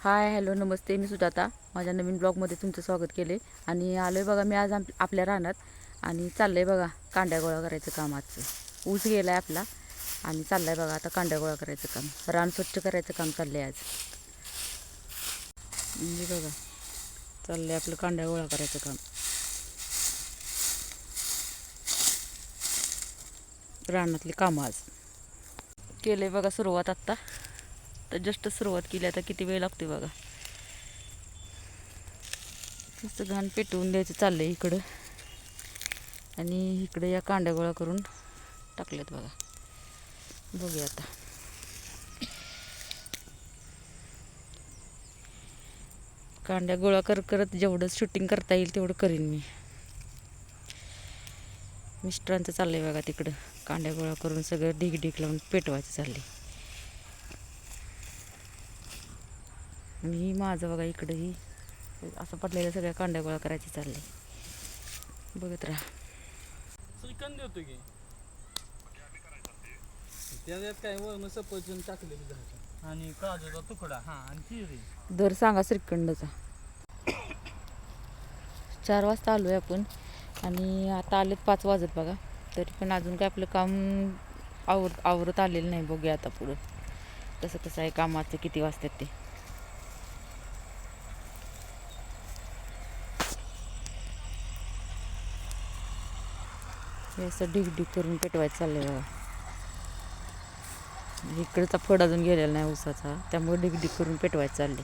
Hi hello नमस्ते मी सुजाता. माझ्या नवीन ब्लॉगमध्ये तुमचं स्वागत केले. आणि आलो आहे बघा मी आज आपल्या रानात. आणि चाललं आहे बघा कांड्या गोळा करायचं काम आजचं. ऊस गेला आहे आपला. आणि चाललं आहे बघा आता कांड्या गोळा करायचं काम. रान स्वच्छ करायचं काम चाललं आहे आज. म्हणजे बघा चाललं आहे आपलं कांड्या गोळा करायचं काम. रानातली कामं आज. केलं आहे बघा सुरुवात आत्ता. तर जस्ट सुरुवात केली आता किती वेळ लागते बघा. मस्त घाण पेटवून द्यायचं चाललं आहे इकडं. आणि इकडे या कांड्या गोळा करून टाकल्यात बघा. बघूया आता. कांड्या गोळा कर करत जेवढं शूटिंग करता येईल तेवढं करीन मी. मिस्टरांचं चाललंय बघा तिकडं. कांड्या गोळा करून सगळं ढीक ढीक लावून पेटवायचं चाललंय. आणि ही माझं बघा इकडं ही असं पडलेल्या सगळ्या कांड्या गोळा करायची चालले. बघत राहा. श्रीखंड देतो की? त्याच्यात काय वरण सफरचंद टाकलेली झाली. आणि काजूचा तुकडा हा आणि चिरी दर सांगा श्रीखंडचा. चार वाजता आलो आहे आपण. आणि आता आलेत पाच वाजत बघा. तरी पण अजून काय आपलं काम आवर आवरत आलेलं नाही बघूया आता पुढं. कसं कसं आहे कामाचं किती वाजतात ते. हे असं ढीक ढीक करून पेटवायचं चाललंय बघा. म्हणजे इकडचा फड अजून गेलेला नाही ऊसाचा. त्यामुळे ढीक ढीक करून पेटवायचं चालले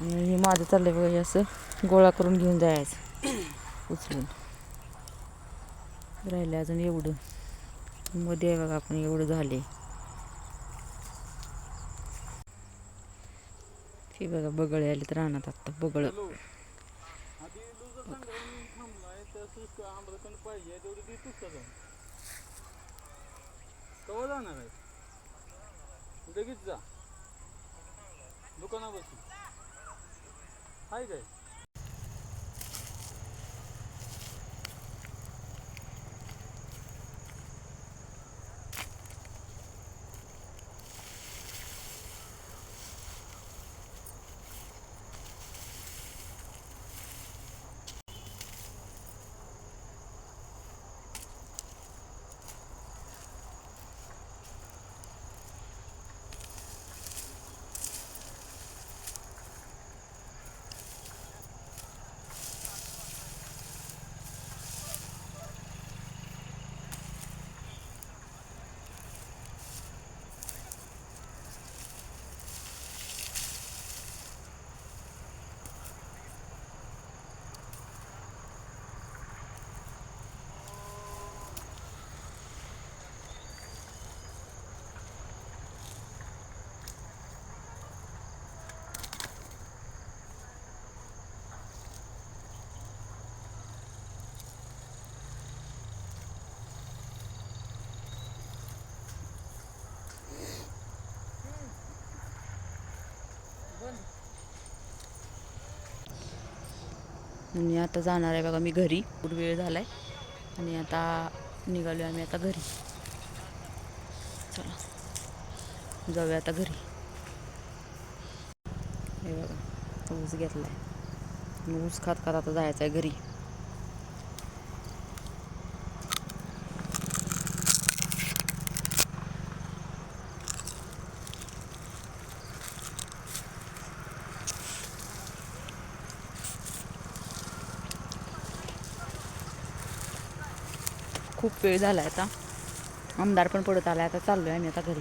आणि हे माझं चाललंय बघा हे असं गोळा करून घेऊन जायचं. उचलून. राहिले अजून एवढं. मध्ये आहे बघा आपण एवढं झाले ते बघा बगळे आले तर राहणार आत्ता बगळ. थांबलाय आम्रखंड पाहिजे तेवढी देतोस का जाऊन कवा जाणार आहे? लगेच जा. दुकानापाशी. आहे काय? आणि आता जाणार आहे बघा मी घरी. खूप वेळ झाला आहे आणि आता निघालो आम्ही आता घरी. चला. जाऊया आता घरी. हे बघा ऊस घेतला आहे ऊस खात खात आता जायचं आहे घरी. खूप वेळ झाला आहे आता. आमदार पण पडत आला आता चाललो आहे आम्ही आता घरी.